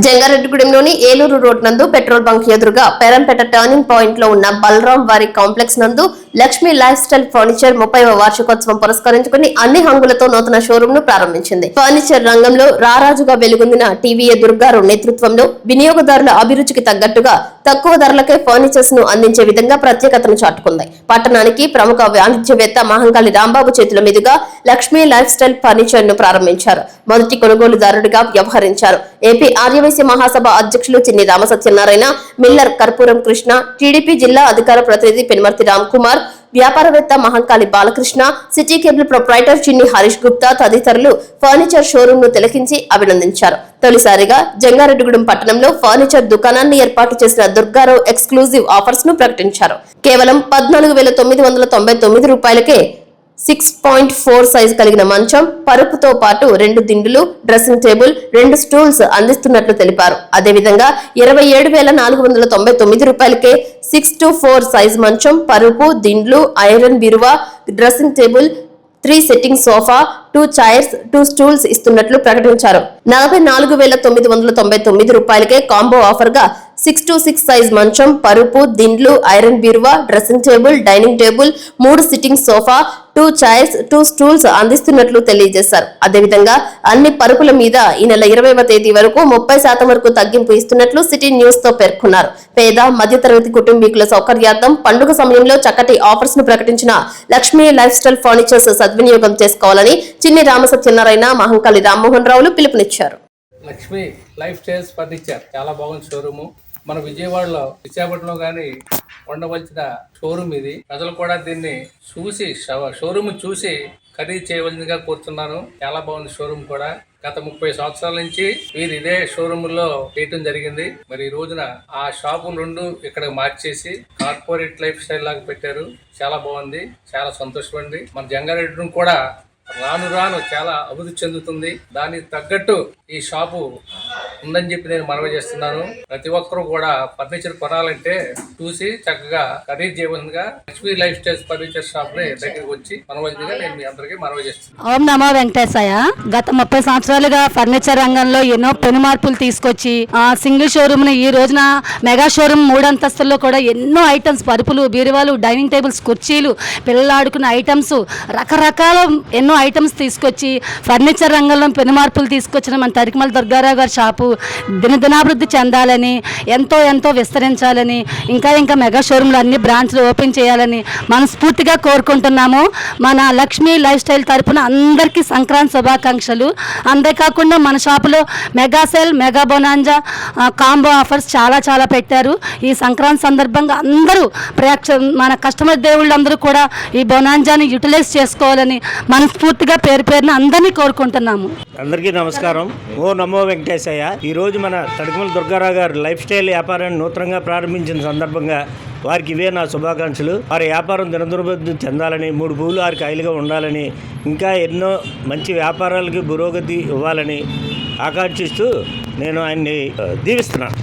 జంగారెడ్డిగూడెంలోని Eluru road నందు petrol bunk ఎదురుగా Perampeta turning పాయింట్లో ఉన్న బలరాం వారి కాంప్లెక్స్ నందు లక్ష్మీ లైఫ్ స్టైల్ ఫర్నిచర్ ముప్పై వార్షికోత్సవం పురస్కరించుకుని అన్ని హంగులతో నూతన షోరూమ్ను ప్రారంభించింది. ఫర్నిచర్ రంగంలో రారాజుగా వెలుగొందిన టీవీఏ దుర్గారు నేతృత్వంలో వినియోగదారుల అభిరుచికి తగ్గట్టుగా తక్కువ ధరలకే ఫర్నిచర్స్ను అందించే విధంగా ప్రత్యేకతను చాటుకుంది. పట్టణానికి ప్రముఖ వాణిజ్యవేత్త మహంకాళి రాంబాబు చేతుల మీదుగా లక్ష్మీ లైఫ్ స్టైల్ ఫర్నిచర్ను ప్రారంభించారు. మొదటి కొనుగోలుదారుడిగా వ్యవహరించారు. ఏపీ ఆర్యవైశ్య మహాసభ అధ్యక్షులు చిన్ని రామసత్యనారాయణ మిల్లర్ కర్పూరం కృష్ణ టీడీపీ జిల్లా అధికార ప్రతినిధి పెనుమర్తి రామ్ కుమార్ వ్యాపారవేత్త Mahankali Balakrishna city cable proprietor Chinni Harish Gupta తదితరులు ఫర్నిచర్ షోరూమ్ను తిలకించి అభినందించారు. తొలిసారిగా జంగారెడ్డిగూడెం పట్టణంలో ఫర్నిచర్ దుకాణాన్ని ఏర్పాటు చేసిన దుర్గారావు ఎక్స్క్లూజివ్ ఆఫర్స్ను ప్రకటించారు. కేవలం పద్నాలుగు వేల తొమ్మిది వందల తొంభై తొమ్మిది రూపాయలకే సిక్స్ పాయింట్ ఫోర్ సైజ్ కలిగిన మంచం పరుపుతో పాటు రెండు దిండులు డ్రెస్సింగ్ టేబుల్ రెండు స్టూల్స్ అందిస్తున్నట్లు తెలిపారు. అదేవిధంగా ఇరవై ఏడు వేల నాలుగు వందల తొంభై తొమ్మిది రూపాయలకే సిక్స్ టు ఫోర్ సైజ్ మంచం పరుపు దిండ్లు iron బిరువా dressing table three setting sofa two chairs two stools ఇస్తున్నట్లు ప్రకటించారు. నలభై నాలుగు వేల తొమ్మిది వందల తొంభై తొమ్మిది రూపాయలకే కాంబో ఆఫర్గా సిక్స్ టు సిక్స్ సైజ్ మంచం పరుపు దిండ్లు ఐరన్ బీరువా డ్రెస్సింగ్ టేబుల్ డైనింగ్ టేబుల్ మూడు sitting sofa two chairs two stools అందిస్తున్నట్లు తెలియజేశారు. అదేవిధంగా అన్ని పరుపుల మీద ఈ నెల ఇరవైవ తేదీ వరకు ముప్పై శాతం వరకు తగ్గింపు ఇస్తున్నట్లు సిటీ న్యూస్తో పేర్కొన్నారు. పేద మధ్యతరగతి కుటుంబీకుల సౌకర్యార్థం పండుగ సమయంలో చక్కటి ఆఫర్స్ను ప్రకటించిన లక్ష్మీ లైఫ్ స్టైల్ ఫర్నిచర్స్ సద్వినియోగం చేసుకోవాలని చిన్ని రామసత్యనారాయణ మహంకాళి రామ్మోహన్ రావులు పిలుపునిచ్చారు. Lakshmi lifestyles furniture. చాలా బాగుంది షోరూము. మన విజయవాడలో విశాఖపట్నంలో కానీ ఉండవలసిన షోరూమ్ ఇది. ప్రజలు కూడా దీన్ని చూసి షోరూమ్ చూసి ఖరీదు చేయవలసిందిగా కోరుతున్నాను. చాలా బాగుంది షోరూమ్ కూడా. గత ముప్పై సంవత్సరాల నుంచి వీరు ఇదే షోరూమ్లో చేయటం జరిగింది. మరి ఈ రోజున ఆ షాపు రెండు ఇక్కడ మార్చేసి కార్పొరేట్ లైఫ్ స్టైల్ లాగా పెట్టారు. చాలా బాగుంది. చాలా సంతోషమండి మన జంగారెడ్డి కూడా రాను రాను చాలా అభివృద్ధి చెందుతుంది. దానికి తగ్గట్టు ఈ షాపు ఉందని చెప్పి నేను మనవి చేస్తున్నాను. ప్రతి ఒక్కరూ కూడా ఫర్నిచర్ కొనాలంటే చూసి చక్కగా ఖరీదు చేయవలసిందిగా లక్ష్మీ లైఫ్ స్టైల్ ఫర్నిచర్ షాప్ని దగ్గరికి వచ్చి మనవలసిందిగా నేను మీ అందరికీ మనవి చేస్తున్నాను. ఓం నమో వెంకటేశాయ. గత ముప్పై సంవత్సరాలుగా ఫర్నిచర్ రంగంలో ఎన్నో పెను మార్పులు తీసుకొచ్చి ఆ సింగిల్ షోరూమ్ని ఈ రోజున మెగా షోరూమ్ మూడంతస్తుల్లో కూడా ఎన్నో ఐటమ్స్ పరుపులు బీరువాలు డైనింగ్ టేబుల్స్ కుర్చీలు పిల్లలు ఆడుకునే ఐటమ్స్ రకరకాల ఎన్నో ఐటమ్స్ తీసుకొచ్చి ఫర్నిచర్ రంగంలో పెను మార్పులు తీసుకొచ్చిన మన తరికమల దుర్గారావు గారి షాపు దినదినాభివృద్ధి చెందాలని ఎంతో ఎంతో విస్తరించాలని ఇంకా ఇంకా మెగా షోరూమ్లు అన్ని బ్రాంచ్లు ఓపెన్ చేయాలని మనస్ఫూర్తిగా కోరుకుంటున్నాము. మన లక్ష్మీ లైఫ్ స్టైల్ తరపున అందరికీ సంక్రాంతి శుభాకాంక్షలు. అంతేకాకుండా మన షాపులో mega sale mega bonanza combo offers చాలా చాలా పెట్టారు. ఈ సంక్రాంతి సందర్భంగా అందరూ ప్రేక్ష మన కస్టమర్ దేవుళ్ళందరూ కూడా ఈ బొనాంజాని యూటిలైజ్ చేసుకోవాలని మనస్ఫూర్తిగా పేరు పేరున అందరినీ కోరుకుంటున్నాము. అందరికీ నమస్కారం. ఓ నమో వెంకటేశయ్య. ఈరోజు మన తడకమల దుర్గారావు గారు లైఫ్ స్టైల్ వ్యాపారాన్ని నూతనంగా ప్రారంభించిన సందర్భంగా వారికి ఇవే నా శుభాకాంక్షలు. వారి వ్యాపారం దినదుర్భివృద్ధి చెందాలని మూడు పువ్వులు వారికి ఐలుగా ఉండాలని ఇంకా ఎన్నో మంచి వ్యాపారాలకి పురోగతి ఇవ్వాలని ఆకాంక్షిస్తూ నేను ఆయన్ని దీవిస్తున్నాను.